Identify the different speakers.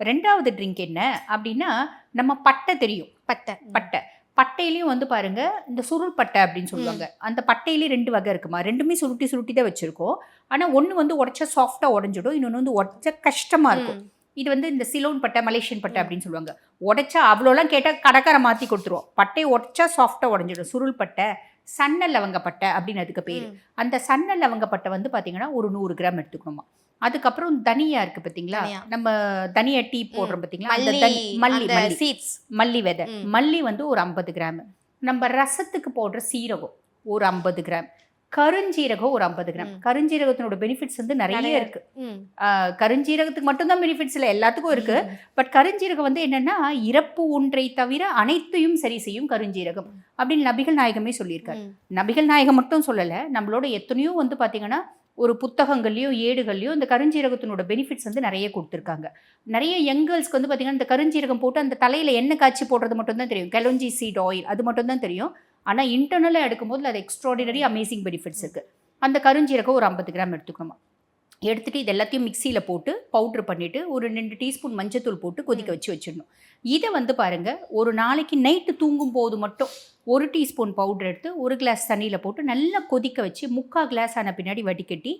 Speaker 1: ரெண்டாவது ட்ரிங்க் என்ன அப்படின்னா நம்ம பட்டை தெரியும்.
Speaker 2: பட்டை.
Speaker 1: பட்டை. பட்டையிலையும் வந்து பாருங்க இந்த சுருள் பட்டை அப்படின்னு சொல்லுவாங்க. அந்த பட்டையிலேயே ரெண்டு வகை இருக்குமா? ரெண்டுமே சுருட்டி சுருட்டி தான் வச்சிருக்கோம். ஆனா ஒண்ணு வந்து உடச்சா சாஃப்டா உடஞ்சிடும் இன்னொன்று வந்து உடச்சா கஷ்டமா இருக்கும். இது வந்து இந்த சிலோன் பட்டை மலேசியன் பட்டை அப்படின்னு சொல்லுவாங்க. உடைச்சா அவ்வளோலாம் கேட்டால் கடைக்கார மாற்றி கொடுத்துருவோம். பட்டையை உடைச்சா சாஃப்டாக உடஞ்சிடும். சுருள் பட்டை சன்ன லவங்க பட்டை அப்படின்னு அதுக்கு பேர். அந்த சன்ன லவங்க பட்டை வந்து பார்த்தீங்கன்னா ஒரு நூறு கிராம் எடுத்துக்கணுமா? அதுக்கப்புறம் தனியா இருக்கு பார்த்தீங்களா
Speaker 2: தனியா.
Speaker 1: நம்ம தனியா டீ போடுறோம் பார்த்தீங்களா அந்த
Speaker 2: மல்லி சீட்ஸ்
Speaker 1: மல்லி விதை. மல்லி வந்து ஒரு ஐம்பது கிராம். நம்ம ரசத்துக்கு போடுற சீரகம் ஒரு ஐம்பது கிராம். கருஞ்சீரகம் ஒரு ஐம்பது கிராம். கருஞ்சீரகத்தினோட பெனிஃபிட்ஸ் வந்து நிறைய இருக்கு. கருஞ்சீரகத்துக்கு மட்டும்தான் பெனிஃபிட்ஸ் இல்லை எல்லாத்துக்கும் இருக்கு. பட் கருஞ்சீரகம் வந்து என்னன்னா இறப்பு ஒன்றை தவிர அனைத்தையும் சரி செய்யும் கருஞ்சீரகம் அப்படின்னு நபிகள் நாயகமே சொல்லியிருக்காரு. நபிகள் நாயகம் மட்டும் சொல்லலை நம்மளோட எத்தனையோ வந்து பார்த்தீங்கன்னா ஒரு புத்தகங்கள்லையோ ஏடுகள்லையோ இந்த கருஞ்சீரகத்தினோட பெனிஃபிட்ஸ் வந்து நிறைய கொடுத்துருக்காங்க. நிறைய யங்கர்ஸ்க்கு வந்து பார்த்தீங்கன்னா இந்த கருஞ்சீரகம் போட்டு அந்த தலையில் எண்ணெய் காய்ச்சி போடுறது மட்டும்தான் தெரியும். கெலோஞ்சி சீட் ஆயில் அது மட்டும்தான் தெரியும். ஆனால் இன்டர்னலாக எடுக்கும்போது அது எக்ஸ்ட்ராடினரி அமேசிங் பெனிஃபிட்ஸ் இருக்குது அந்த கருஞ்சீரகம் ஒரு ஐம்பது கிராம் எடுத்துக்கணுமா? எடுத்துட்டு இது எல்லாத்தையும் மிக்சியில் போட்டு பவுட்ரு பண்ணிவிட்டு ஒரு ரெண்டு டீஸ்பூன் மஞ்சத்தூள் போட்டு கொதிக்க வச்சு வச்சிடணும். இதை வந்து பாருங்க ஒரு நாளைக்கு நைட்டு தூங்கும் போது மட்டும் ஒரு டீஸ்பூன் பவுடர் எடுத்து ஒரு கிளாஸ் தண்ணியில் போட்டு நல்லா கொதிக்க வச்சு முக்கால் கிளாஸ் ஆன பின்னாடி வடிகட்டி